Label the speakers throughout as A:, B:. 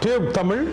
A: Tube Tamil.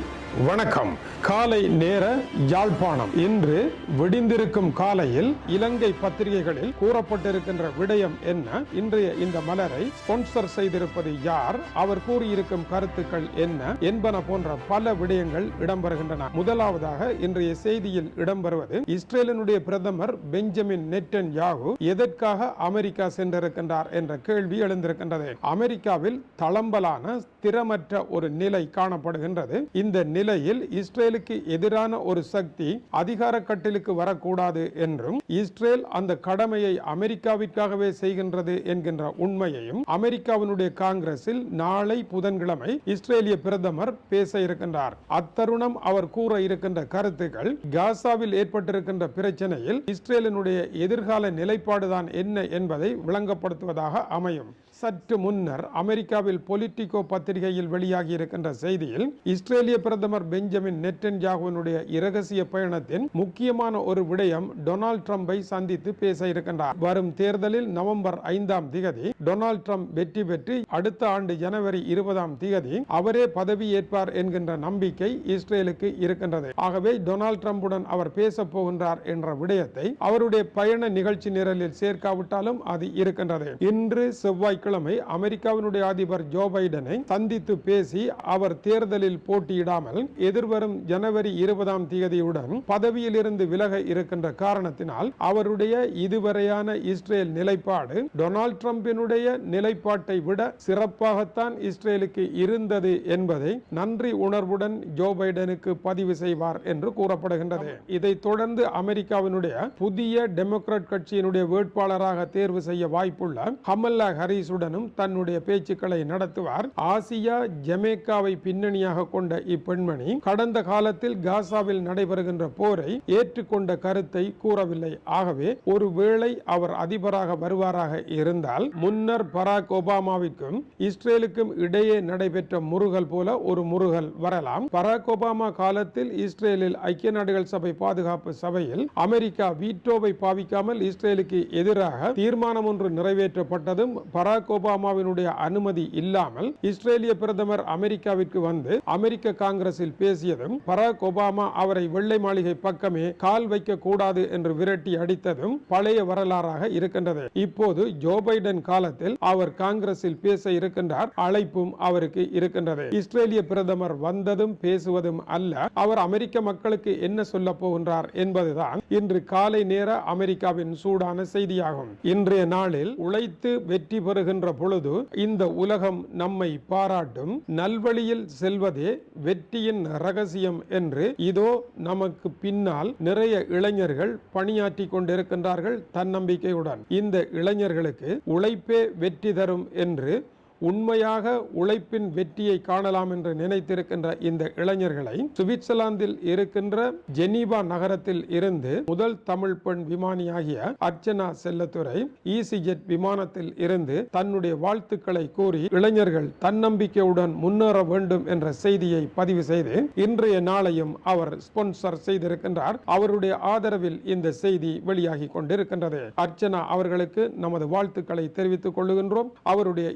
A: வணக்கம். காலை நேர யாழ்ப்பாணம். இன்று விடிந்திருக்கும் காலையில் இலங்கை பத்திரிகைகளில் கூறப்பட்டிருக்கின்ற விடயம் என்ன? இன்றைய இந்த மலரை ஸ்பான்சர் செய்திருப்பது யார்? அவர் கூறியிருக்கும் கருத்துக்கள் என்ன? என்பன போன்ற பல விடயங்கள் இடம்பெறுகின்றன. முதலாவதாக இன்றைய செய்தியில் இடம்பெறுவது இஸ்ரேலினுடைய பிரதமர் பெஞ்சமின் நெட்டன் யாகு எதற்காக அமெரிக்கா சென்றிருக்கின்றார் என்ற கேள்வி எழுந்திருக்கின்றது. அமெரிக்காவில் தளம்பலான ஸ்திரமற்ற ஒரு நிலை காணப்படுகின்றது. இந்த நிலையில் இஸ்ரேலுக்கு எதிரான ஒரு சக்தி அதிகார கட்டிலுக்கு வரக்கூடாது என்றும் இஸ்ரேல் அந்த கடமையை அமெரிக்காவிற்காகவே செய்கின்றது என்கின்ற உண்மையையும் அமெரிக்காவினுடைய காங்கிரஸில் நாளை புதன்கிழமை இஸ்ரேலிய பிரதமர் பேச இருக்கின்றார். அத்தருணம் அவர் கூற இருக்கின்ற கருத்துக்கள் காசாவில் ஏற்பட்டிருக்கின்ற பிரச்சனையில் இஸ்ரேலினுடைய எதிர்கால நிலைப்பாடுதான் என்ன என்பதை விளங்கப்படுத்துவதாக அமையும். சற்று முன்னர் அமெரிக்காவில் பொலிட்டிகோ பத்திரிகையில் வெளியாகி இருக்கின்ற செய்தியில் இஸ்ரேலிய பிரதமர் பெஞ்சமின் நெட்டன் ஜாகுவனுடைய இரகசிய பயணத்தின் முக்கியமான ஒரு விடயம் டொனால்ட் ட்ரம்பை சந்தித்து பேச இருக்கின்றார். வரும் தேர்தலில் நவம்பர் ஐந்தாம் திகதி டொனால்ட் ட்ரம்ப் வெற்றி பெற்று அடுத்த ஆண்டு ஜனவரி இருபதாம் திகதி அவரே பதவி ஏற்பார் என்கின்ற நம்பிக்கை இஸ்ரேலுக்கு இருக்கின்றது. ஆகவே டொனால்ட் ட்ரம்புடன் அவர் பேச போகின்றார் என்ற விடயத்தை அவருடைய பயண நிகழ்ச்சி நிரலில் சேர்க்காவிட்டாலும் அது இருக்கின்றது. இன்று செவ்வாய்க்கிழமை அமெரிக்காவினுடைய அதிபர் ஜோ பைடனை சந்தித்து பேசி அவர் தேர்தலில் போட்டியிடாமல் எதிர்வரும் ஜனவரி இருபதாம் தேதியுடன் பதவியில் இருந்து விலக இருக்கின்ற காரணத்தினால் அவருடைய இதுவரையான இஸ்ரேல் நிலைப்பாடு டொனால்ட் ட்ரம்பினுடைய நிலைப்பாட்டை விட சிறப்பாகத்தான் இஸ்ரேலுக்கு இருந்தது என்பதை நன்றி உணர்வுடன் ஜோ பைடனுக்கு பதிவு செய்வார் என்று கூறப்படுகின்றது. இதைத் தொடர்ந்து அமெரிக்காவினுடைய புதிய டெமோக்ராட் கட்சியினுடைய வேட்பாளராக தேர்வு செய்ய வாய்ப்புள்ள கமல்லா ஹரிஸுடனும் தன்னுடைய பேச்சுக்களை நடத்துவார். ஆசியா ஜமேக்காவை பின்னணியாக கொண்ட இப்பெண்மணி கடந்த காலத்தில் காசாவில் நடைபெறுகின்ற போரை ஏற்றுக்கொண்ட கருத்தை கூறவில்லை. ஆகவே ஒருவேளை அவர் அதிபராக வருவாராக இருந்தால் முன்னர் பராக் ஒபாமாவிற்கும் இஸ்ரேலுக்கும் இடையே நடைபெற்ற முருகல் போல ஒரு முருகல் வரலாம். பராக் ஒபாமா காலத்தில் இஸ்ரேலில் ஐக்கிய நாடுகள் சபை பாதுகாப்பு சபையில் அமெரிக்கா வீட்டோவை பாவிக்காமல் இஸ்ரேலுக்கு எதிராக தீர்மானம் ஒன்று நிறைவேற்றப்பட்டதும் பராக் ஒபாமாவினுடைய அனுமதி இல்லாமல் இஸ்ரேலிய பிரதமர் அமெரிக்காவிற்கு வந்து அமெரிக்க காங்கிரஸில் பேசியதும் பராக் ஒபாமா அவரை வெள்ளை மாளிகை பக்கமே கால் வைக்க கூடாது என்று விரட்டி அடித்ததும் பழைய வரலாறாக இருக்கின்றது. இப்போது ஜோ பைடன் காலத்தில் அவர் காங்கிரஸில் பேச இருக்கின்றார் அழைப்பும் அவருக்கு இருக்கின்றது. இஸ்ரேலிய பிரதமர் வந்ததும் பேசுவதும் அல்ல அவர் அமெரிக்க மக்களுக்கு என்ன சொல்ல போகின்றார் என்பதுதான் இன்று காலை நேர அமெரிக்காவின் சூடான செய்தியாகும். இன்றைய நாளில் உழைத்து வெற்றி பெறுகின்ற பொழுது இந்த உலகம் நம்மை பாராட்டும். நல்வழியில் செல்வதே வெற்றியின் ரகசியம் என்று இதோ நமக்கு பின்னால் நிறைய இளைஞர்கள் பணியாற்றி கொண்டிருக்கின்றார்கள் தன்னம்பிக்கையுடன். இந்த இளைஞர்களுக்கு உழைப்பே வெற்றி தரும் என்று உண்மையாக உழைப்பின் வெற்றியை காணலாம் என்று நினைத்திருக்கின்ற இந்த இளைஞர்களை சுவிட்சர்லாந்தில் இருக்கின்ற ஜெனீவா நகரத்தில் இருந்து முதல் தமிழ் பெண் விமானியாகிய அர்ச்சனா செல்லத்துறை இசிஜெட் விமானத்தில் இருந்து தன்னுடைய வாழ்த்துக்களை கூறி இளைஞர்கள் தன்னம்பிக்கையுடன் முன்னேற வேண்டும் என்ற செய்தியை பதிவு செய்து இன்றைய நாளையும் அவர் ஸ்பான்சர் செய்திருக்கின்றார். அவருடைய ஆதரவில் இந்த செய்தி வெளியாகி கொண்டிருக்கின்றது. அர்ச்சனா அவர்களுக்கு நமது வாழ்த்துக்களை தெரிவித்துக் கொள்ளுகின்றோம். அவருடைய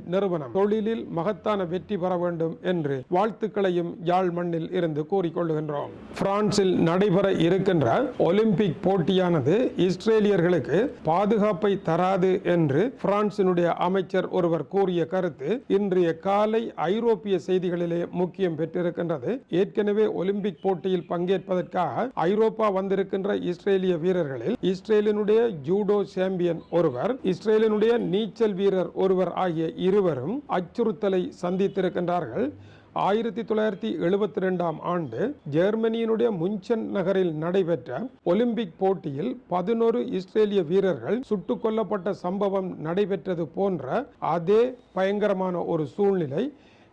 A: ஈசிஜெட் நிறுவனம் தொழிலில் மகத்தான வெற்றி பெற வேண்டும் என்று வாழ்த்துக்களையும் யாழ் மண்ணில் இருந்து கூறிக்கொள்கின்றோம் பிரான்சில் நடைபெற இருக்கின்ற ஒலிம்பிக் போட்டியானது இஸ்ரேலியர்களுக்கு பாதுகாப்பை தராது என்று பிரான்சினுடைய அமைச்சர் ஒருவர் கூறிய கருத்து இன்றைய காலை ஐரோப்பிய செய்திகளிலே முக்கியம் பெற்றிருக்கின்றது. ஏற்கனவே ஒலிம்பிக் போட்டியில் பங்கேற்பதற்காக ஐரோப்பா வந்திருக்கின்ற இஸ்ரேலிய வீரர்களில் இஸ்ரேலினுடைய ஜூடோ சாம்பியன் ஒருவர் இஸ்ரேலினுடைய நீச்சல் வீரர் ஒருவர் ஆகிய இருவரும் அச்சுறுத்தலை சந்தித்திருக்கின்றார்கள். ஆயிரத்தி தொள்ளாயிரத்தி எழுபத்தி ரெண்டாம் ஆண்டு ஜெர்மனியினுடைய முன்சன் நகரில் நடைபெற்ற ஒலிம்பிக் போட்டியில் பதினோரு இஸ்ரேலிய வீரர்கள் சுட்டுக் கொல்லப்பட்ட சம்பவம் நடைபெற்றது போன்ற அதே பயங்கரமான ஒரு சூழ்நிலை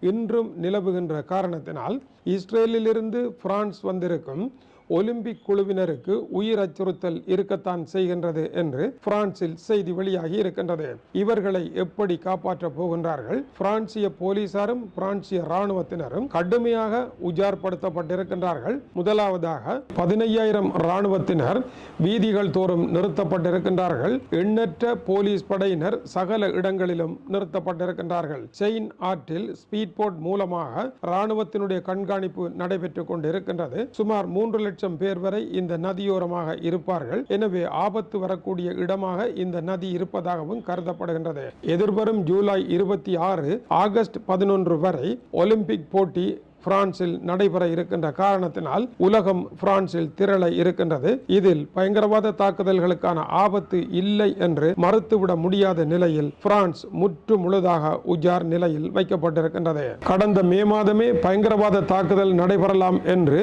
A: இன்றும் நிலவுகின்ற காரணத்தினால் இஸ்ரேலிலிருந்து பிரான்ஸ் வந்திருக்கும் ஒலிம்பிக் குழுவினருக்கு உயிர் அச்சுறுத்தல் இருக்கத்தான் செய்கின்றது என்று பிரான்சில் செய்தி வெளியாகி இருக்கின்றது. இவர்களை எப்படி காப்பாற்றப் போகின்றார்கள்? பிரான்சிய போலீசாரும் பிரான்சிய ராணுவத்தினரும் கடுமையாக உஜார்படுத்தப்பட்டிருக்கின்றார்கள். முதலாவதாக பதினையாயிரம் ராணுவத்தினர் வீதிகள் தோறும் நிறுத்தப்பட்டிருக்கின்றார்கள். எண்ணற்ற போலீஸ் படையினர் சகல இடங்களிலும் நிறுத்தப்பட்டிருக்கின்றார்கள். செயின் ஆற்றில் ஸ்பீட் போட் மூலமாக ராணுவத்தினுடைய கண்காணிப்பு நடைபெற்றுக் கொண்டிருக்கின்றது. சுமார் மூன்று லட்சம் பேர் வரை இந்த நதியோரமாக இருப்பார்கள். எனவே ஆபத்து வரக்கூடிய இடமாக இந்த நதி இருப்பதாகவும் கருதப்படுகின்றது. எதிர்வரும் ஜூலை இருபத்தி ஆறு ஆகஸ்ட் பதினொன்று வரை ஒலிம்பிக் போட்டி பிரான்சில் நடைபெற இருக்கின்ற காரணத்தினால் உலகம் பிரான்சில் திரள இருக்கின்றது. இதில் பயங்கரவாத தாக்குதல்களுக்கான ஆபத்து இல்லை என்று மறுத்துவிட முடியாத நிலையில் பிரான்ஸ் முற்று முழுதாக உஜார் நிலையில் வைக்கப்பட்டிருக்கின்றது. கடந்த மே மாதமே பயங்கரவாத தாக்குதல் நடைபெறலாம் என்று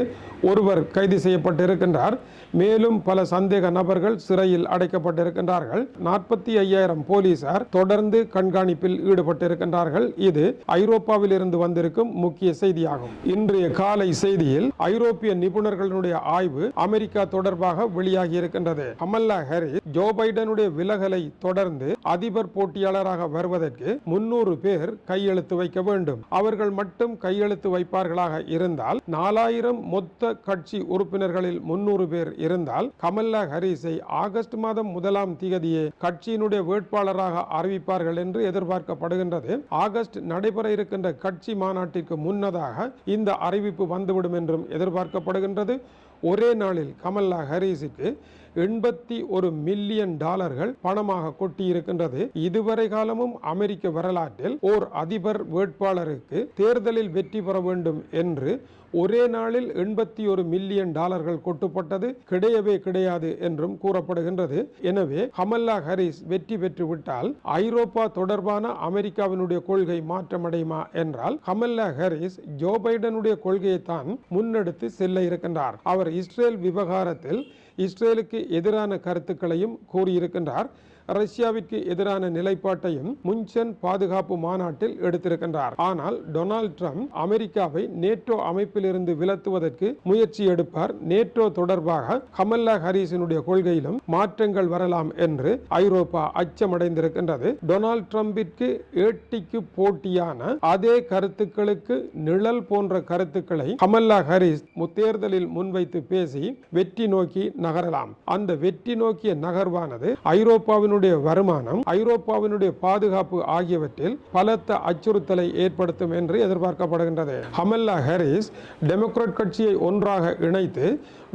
A: ஒருவர் கைது செய்யப்பட்டிருக்கின்றார். மேலும் பல சந்தேக நபர்கள் சிறையில் அடைக்கப்பட்டிருக்கின்றார்கள். நாற்பத்தி ஐயாயிரம் போலீசார் தொடர்ந்து கண்காணிப்பில் ஈடுபட்டிருக்கின்றார்கள். இது ஐரோப்பாவில் இருந்து வந்திருக்கும் முக்கிய செய்தியாகும். இன்றைய காலை செய்தியில் ஐரோப்பிய நிபுணர்களுடைய ஆய்வு அமெரிக்கா தொடர்பாக வெளியாகி இருக்கின்றது. கமல்லா ஹாரிஸ் ஜோ பைடனுடைய விலகலை தொடர்ந்து அதிபர் போட்டியாளராக வருவதற்கு முன்னூறு பேர் கையெழுத்து வைக்க வேண்டும். அவர்கள் மட்டும் கையெழுத்து வைப்பார்களாக இருந்தால் நாலாயிரம் மொத்த கட்சி உறுப்பினர்களில் முன்னூறு பேர் இருந்தால் கமல்லா ஹரிஸை ஆகஸ்ட் மாதம் முதலாம் தேதியே கட்சியினுடைய வேட்பாளராக அறிவிப்பார்கள் என்று எதிர்பார்க்கப்படுகின்றது. ஆகஸ்ட் நடைபெற இருக்கின்ற கட்சி மாநாட்டிற்கு முன்னதாக இந்த அறிவிப்பு வந்துவிடும் என்றும் எதிர்பார்க்கப்படுகின்றது. ஒரே நாளில் கமல்லா ஹரிஸுக்கு எண்பத்தி ஒரு மில்லியன் டாலர்கள் பணமாக கொட்டி இருக்கின்றது இதுவரை காலமும் அமெரிக்க வரலாற்றில் ஓர் அதிபர் வேட்பாளருக்கு தேர்தலில் வெற்றி பெற வேண்டும் என்று ஒரே நாளில் எண்பத்தி ஒரு மில்லியன் டாலர்கள் கொட்டுப்பட்டது கிடையவே கிடையாது என்றும் கூறப்படுகின்றது. எனவே கமல்லா ஹரிஸ் வெற்றி பெற்று விட்டால் ஐரோப்பா தொடர்பான அமெரிக்காவினுடைய கொள்கை மாற்றமடையுமா என்றால் கமல்லா ஹரிஸ் ஜோ பைடனுடைய கொள்கையை தான் முன்னெடுத்து செல்ல இருக்கின்றார். அவர் இஸ்ரேல் விவகாரத்தில் இஸ்ரேலுக்கு எதிரான கருத்துக்களையும் கூறியிருக்கின்றார். ரஷ்யாவிற்கு எதிரான நிலைப்பாட்டையும் முன்சென் பாதுகாப்பு மாநாட்டில் எடுத்திருக்கின்றார். ஆனால் டொனால்ட் ட்ரம்ப் அமெரிக்காவை நேட்டோ அமைப்பிலிருந்து விலத்துவதற்கு முயற்சி எடுப்பார். நேட்டோ தொடர்பாக கமல்லா ஹரிஸினுடைய கொள்கையிலும் மாற்றங்கள் வரலாம் என்று ஐரோப்பா அச்சமடைந்திருக்கின்றது. டொனால்ட் ட்ரம்பிற்கு ஏட்டிக்கு போட்டியான அதே கருத்துக்களுக்கு நிழல் போன்ற கருத்துக்களை கமல்லா ஹரிஸ் தேர்தலில் முன்வைத்து பேசி வெற்றி நோக்கி நகரலாம். அந்த வெற்றி நோக்கிய நகர்வானது ஐரோப்பாவின் அதனுடைய வருமானம் ஐரோப்பாவினுடைய பாதுகாப்பு ஆகியவற்றில் பலத்த அச்சுறுத்தலை ஏற்படுத்தும் என்று எதிர்பார்க்கப்படுகின்றது. ஹமல்லா ஹாரிஸ் டெமோக்ராட் கட்சியை ஒன்றாக இணைத்து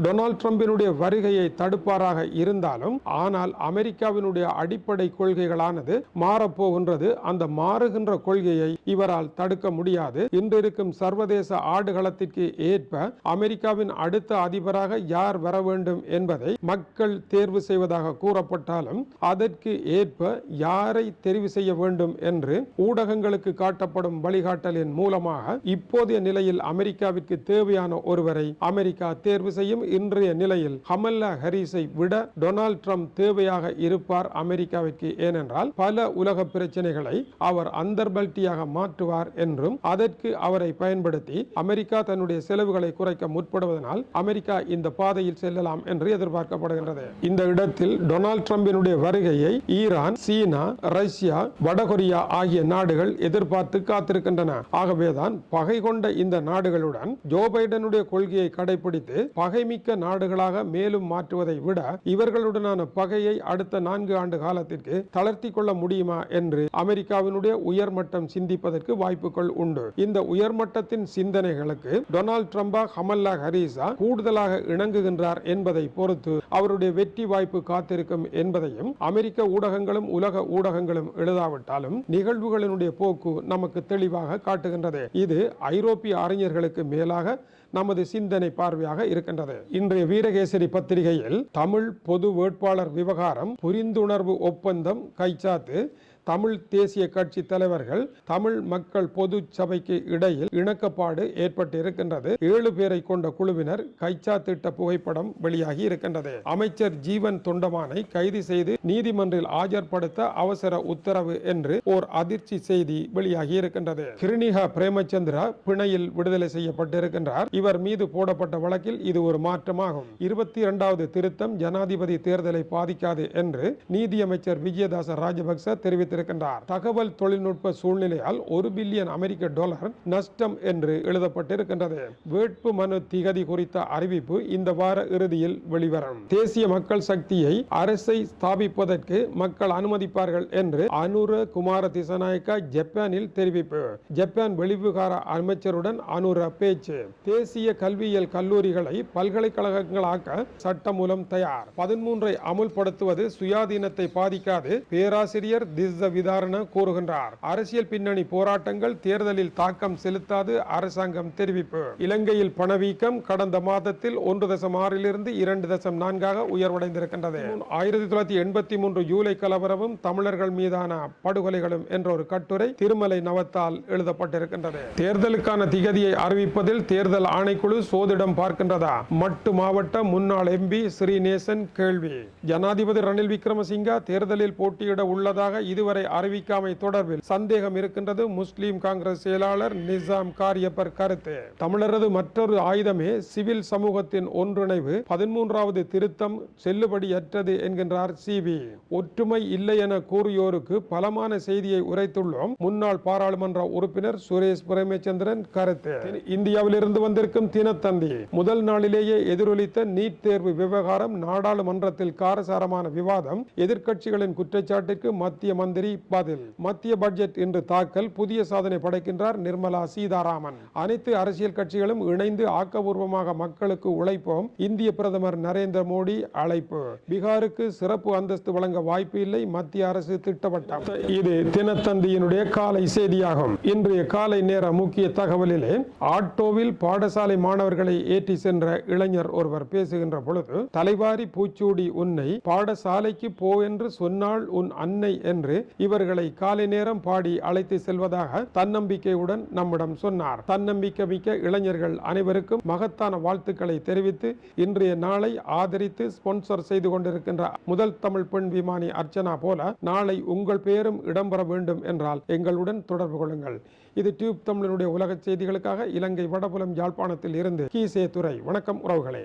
A: டொனால்ட் ட்ரம்பினுடைய வருகையை தடுப்பாராக இருந்தாலும் ஆனால் அமெரிக்காவினுடைய அடிப்படை கொள்கைகளானது மாறப்போகின்றது. அந்த மாறுகின்ற கொள்கையை இவரால் தடுக்க முடியாது. இன்றிருக்கும் சர்வதேச ஆடுகளத்திற்கு ஏற்ப அமெரிக்காவின் அடுத்த அதிபராக யார் வர வேண்டும் என்பதை மக்கள் தேர்வு செய்வதாக கூறப்பட்டாலும் அதற்கு அதற்கு ஏற்ப யாரை தெரிவு செய்ய வேண்டும் என்று ஊடகங்களுக்கு காட்டப்படும் வழிகாட்டலின் மூலமாக இப்போதைய நிலையில் அமெரிக்காவிற்கு தேவையான ஒருவரை அமெரிக்கா தேர்வு செய்யும் இன்றைய நிலையில் கமல்லா ஹரிஸை விட டொனால்ட் ட்ரம்ப் தேவையாக இருப்பார் அமெரிக்காவிற்கு. ஏனென்றால் பல உலக பிரச்சனைகளை அவர் அந்தர்பல்ட்டியாக மாற்றுவார் என்றும் அதற்கு அவரை பயன்படுத்தி அமெரிக்கா தன்னுடைய செலவுகளை குறைக்க முற்படுவதனால் அமெரிக்கா இந்த பாதையில் செல்லலாம் என்று எதிர்பார்க்கப்படுகின்றது. இந்த இடத்தில் டொனால்ட் ட்ரம்பினுடைய வருகை நிலையை ஈரான் சீனா ரஷ்யா வடகொரியா ஆகிய நாடுகள் எதிர்பார்த்து காத்திருக்கின்றன. ஆகவேதான் பகை கொண்ட இந்த நாடுகளுடன் ஜோ பைடனுடைய கொள்கையை கடைபிடித்து பகைமிக்க நாடுகளாக மேலும் மாற்றுவதை விட இவர்களுடனான பகையை அடுத்த நான்கு ஆண்டு காலத்திற்கு தளர்த்தி கொள்ள முடியுமா என்று அமெரிக்காவினுடைய உயர்மட்டம் சிந்திப்பதற்கு வாய்ப்புகள் உண்டு. இந்த உயர்மட்டத்தின் சிந்தனைகளுக்கு டொனால்ட் ட்ரம்பா ஹமல்லா ஹரீசா கூடுதலாக இணங்குகின்றார் என்பதை பொறுத்து அவருடைய வெற்றி வாய்ப்பு காத்திருக்கும் என்பதையும் அமெரிக்க ஊடகங்களும் உலக ஊடகங்களும் எழுதாவிட்டாலும் நிகழ்வுகளினுடைய போக்கு நமக்கு தெளிவாக காட்டுகின்றது. இது ஐரோப்பிய அறிஞர்களுக்கு மேலாக நமது சிந்தனை பார்வையாக இருக்கின்றது. இன்றைய வீரகேசரி பத்திரிகையில் தமிழ் பொது வேட்பாளர் விவகாரம் புரிந்துணர்வு ஒப்பந்தம் கைச்சாத்து தமிழ் தேசிய கட்சி தலைவர்கள் தமிழ் மக்கள் பொது சபைக்கு இடையில் இணக்கப்பாடு ஏற்பட்டு இருக்கின்றது ஏழு பேரை கொண்ட குழுவினர் கைச்சா திட்ட புகைப்படம் வெளியாகி இருக்கின்றது. அமைச்சர் ஜீவன் தொண்டமானை கைது செய்து நீதிமன்றில் ஆஜர்படுத்த அவசர உத்தரவு என்று ஓர் அதிர்ச்சி செய்தி வெளியாகி இருக்கின்றது. கிருணிகா பிரேமச்சந்திரா பிணையில் விடுதலை செய்யப்பட்டிருக்கின்றார். இவர் மீது போடப்பட்ட வழக்கில் இது ஒரு மாற்றமாகும். இருபத்தி இரண்டாவது திருத்தம் ஜனாதிபதி தேர்தலை பாதிக்காது என்று நீதியமைச்சர் விஜயதாச ராஜபக்ச வைத்திருக்கின்றார் தகவல் தொழில்நுட்ப சூழ்நிலையால் ஒரு பில்லியன் அமெரிக்க டாலர் நஷ்டம் என்று எழுதப்பட்டிருக்கின்றது. வேட்பு மனு திகதி குறித்த அறிவிப்பு இந்த வார இறுதியில் வெளிவரும். தேசிய மக்கள் சக்தியை அரசை ஸ்தாபிப்பதற்கு மக்கள் அனுமதிப்பார்கள் என்று அனுர குமார திசநாயக்கா ஜப்பானில் தெரிவிப்பு. ஜப்பான் வெளிவிகார அமைச்சருடன் அனுர பேச்சு. தேசிய கல்வியியல் கல்லூரிகளை பல்கலைக்கழகங்களாக்க சட்டமூலம் தயார். பதிமூன்றை அமுல்படுத்துவது சுயாதீனத்தை பாதிக்காது. பேராசிரியர் திஸ் விதாரண கூறுகின்றார். அரசியல் பின்னணி போராட்டங்கள் தேர்தலில் தாக்கம் செலுத்தாது அரசாங்கம் தெரிவிப்பு. இலங்கையில் பணவீக்கம் கடந்த மாதத்தில் ஒன்று தசம் ஆறிலிருந்து இரண்டு தசம் நான்காக உயர்வடைந்திருக்கின்றது. ஆயிரத்தி தொள்ளாயிரத்தி எண்பத்தி மூன்று ஜூலை கலவரமும் தமிழர்கள் மீதான படுகொலைகளும் என்ற ஒரு கட்டுரை திருமலை நவத்தால் எழுதப்பட்டிருக்கின்றது. தேர்தலுக்கான திகதியை அறிவிப்பதில் தேர்தல் ஆணைக்குழு சோதிடம் பார்க்கின்றதா? மட்டு மாவட்ட முன்னாள் எம்பி ஸ்ரீநேசன் கேள்வி. ஜனாதிபதி ரணில் விக்ரமசிங்கா தேர்தலில் போட்டியிட உள்ளதாக இதுவரை அறிவிக்காமை தொடர்பில் சந்தேகம் இருக்கின்றது முஸ்லிம் காங்கிரஸ் செயலாளர் நிசாம் காரியப்பர் கருத்து. தமிழரது மற்றொரு ஆயுதமே சிவில் சமூகத்தின் ஒன்றிணைவு பதிமூன்றாவது திருத்தம் செல்லுபடியற்றது என்கின்றார் சிவி ஒற்றுமை இல்லை என கூறியோருக்கு பலமான செய்தியை உரைத்துள்ளோம். முன்னாள் பாராளுமன்ற உறுப்பினர் சுரேஷ் பிரேமச்சந்திரன் கருத்து. இந்தியாவிலிருந்து வந்திருக்கும் தினத்தந்தி முதல் நாளிலேயே எதிரொலித்த நீட் தேர்வு விவகாரம் நாடாளுமன்றத்தில் காரசாரமான விவாதம் எதிர்க்கட்சிகளின் குற்றச்சாட்டுக்கு மத்திய மந்திரி பதில் மத்திய பட்ஜெட் இன்று தாக்கல் புதிய சாதனை படைக்கின்றார் நிர்மலா சீதாராமன். அனைத்து அரசியல் கட்சிகளும் இணைந்து ஆக்கபூர்வமாக மக்களுக்கு உழைப்போம். இந்திய பிரதமர் நரேந்திர மோடி அழைப்பு. பீகாருக்கு சிறப்பு அந்தஸ்து வழங்க வாய்ப்பு இல்லை. மத்திய அரசு திட்டவட்டம். இது தினத்தந்தியினுடைய காலை செய்தியாகும். இன்றைய காலை நேர முக்கிய தகவலிலே ஆட்டோவில் பாடசாலை மாணவர்களை ஏற்றி சென்ற இளைஞர் ஒருவர் பேசுகின்ற பொழுது தலைவாரி பூச்சூடி உன்னை பாடசாலைக்கு போ என்று சொன்னால் உன் அன்னை என்று இவர்களை காலை நேரம் பாடி அழைத்து செல்வதாக தன்னம்பிக்கையுடன் நம்மிடம் சொன்னார். தன்னம்பிக்கை மிக்க இளைஞர்கள் அனைவருக்கும் மகத்தான வாழ்த்துக்களை தெரிவித்து இன்றைய நாளை ஆதரித்து ஸ்பான்சர் செய்து கொண்டிருக்கின்ற முதல் தமிழ் பெண் விமானி அர்ச்சனா போல நாளை உங்கள் பெயரும் இடம்பெற வேண்டும் என்றால் எங்களுடன் தொடர்பு கொள்ளுங்கள். இது டியூப் தமிழனுடைய உலக செய்திகளுக்காக இலங்கை வடபுலம் யாழ்ப்பாணத்தில் இருந்து கீசே துறை வணக்கம் உறவுகளே.